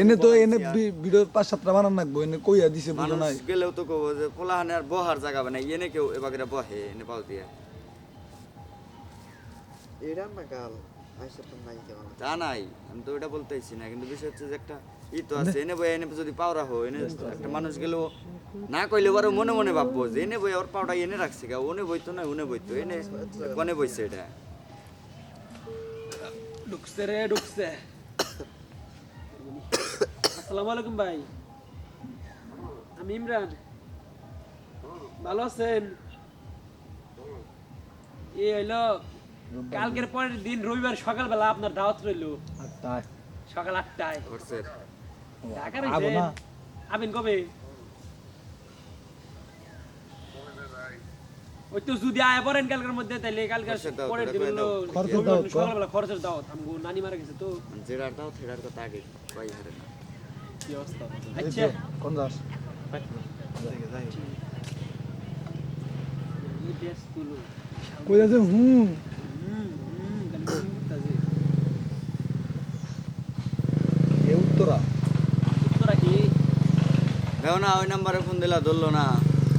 এনে তো এনে ভিডিও পাঁচ সাতটা বানান এনে কইয়া দিছে বুঝো নাই। গেলেও তো কব যে পোলাহানে আর বহার জায়গা বানাই এনে কেউ এবার বহে এনে পাও দিয়ে। এটা না আইসা তো নাই আমি তো ওটা বলতেইছি না কিন্তু বিষয় হচ্ছে যে একটা ই তো আছে এনে বই এনে যদি পাওরা হয় এনে একটা মানুষ গেলেও না কইলে ওরা মনে মনে ভাববো যে এনে বই ওর পাউডা এনে রাখছে গা ওনে বইতো না উনে বইতো এনে কনে বইছে এটা? ঢুকছে রে ঢুকছে। আসসালামু আলাইকুম ভাই। আমি ইমরান। ভালো আছেন? এ হইল কালকের পরের দিন রবিবার সকালবেলা আপনার দাওয়াত রইল। সকাল আটটায়। ঢাকা আবেন কবে? ওই তো যদি আয় পড়েন কালকের মধ্যে তাহলে কালকে খরচের দাওয়াত, পরের দিন হলো। সকালবেলা খরচের দাওয়াত। আমগো নানি মারা গেছে তো। যেটার দাও সেটার কথা আগে কই হারে না কি অবস্থা আচ্ছা কোন যাস এই ড্রেস তুলো কই যাচ্ছে হুম হুম হুম গালি করতেছে এ উত্তরা কি দেখো না ওই নাম্বারে ফোন দিলা ধরলো না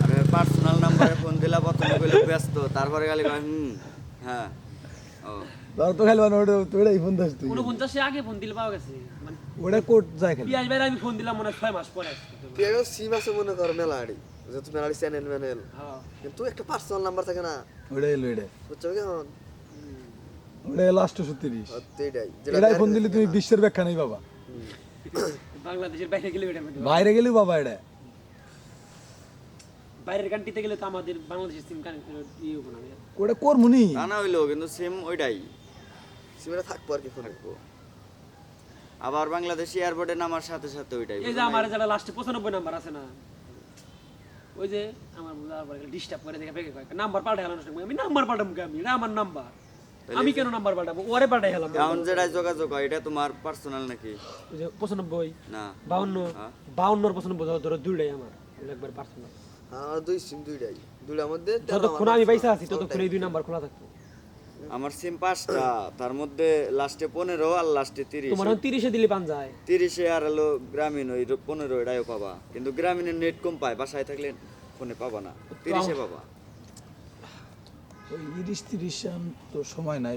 আরে পার্সোনাল নাম্বারে ফোন দিলা প্রথমে কইলো ব্যস্ত তারপরে খালি কয় হুম হ্যাঁ ও তো ওটা ফোন দাস তুই কোনো পঞ্চাশে আগে ফোন দিলে পাওয়া গেছে ওটা কোট যায় খালি পিয়াজ ভাইরা আমি ফোন দিলাম মনে ছয় মাস পরে একটা সিম আছে মনে কর মেলাড়ি যে তুমি মেলাড়ি চ্যানেল ম্যানেল। হ্যাঁ। কিন্তু একটা পার্সোনাল নাম্বার থাকে না। ওটা এলো এটা বুঝছ কেমন ওটা লাস্ট সত্তিরিশ হয়তো এটাই। ফোন দিলে তুমি বিশ্বের ব্যাখ্যা নেই বাবা। বাংলাদেশের বাইরে গেলে এটা বাইরে গেলেও বাবা এটা। বাইরের কান্ট্রিতে গেলে তো আমাদের বাংলাদেশের সিম কানেক্ট ইয়ে না। ওটা করমুনি তা না হইল কিন্তু সেম ওইটাই। সিমটা থাকব আর কি ফোনে। থাকব। আবার বাংলাদেশ এয়ারপোর্টে নামার সাথে সাথে ওইটাই এই যে আমার যারা লাস্টে পঁচানব্বই নাম্বার আছে না? ওই যে আমার ডিস্টার্ব করে দেখে কয়েক নাম্বার পাল্টে হেলানো আমি নাম্বার পাল্টাবো আমি? এটা আমার নাম্বার আমি কেন নাম্বার পাল্টাবো? ওরে পাল্টাই হেলাম এখন যেটা যোগাযোগ হয় এটা তোমার পার্সোনাল নাকি? ওই যে পঁচানব্বই না। বাউন্ন হ্যাঁ। বাউন্নর পঁচানব্বই ধরো ধরো দুইটাই আমার। একবার পার্সোনাল আমার দুই সিম দুইটাই। দুইটার মধ্যে যতক্ষণ আমি। পয়সা আছি ততক্ষণ এই দুই নাম্বার খোলা থাকতো। আমার সিম পাঁচটা তার মধ্যে লাস্টে পনেরো আর লাস্টে তিরিশ। তোমার তিরিশে দিলে পান যায়। তিরিশে আর হলো গ্রামীণ ওই পনেরো এটাও পাবা। কিন্তু গ্রামীণের নেট কম পায় বাসায় থাকলে ফোনে পাবা না। তিরিশে পাবা। ওই তিরিশ আম তো সময় নাই।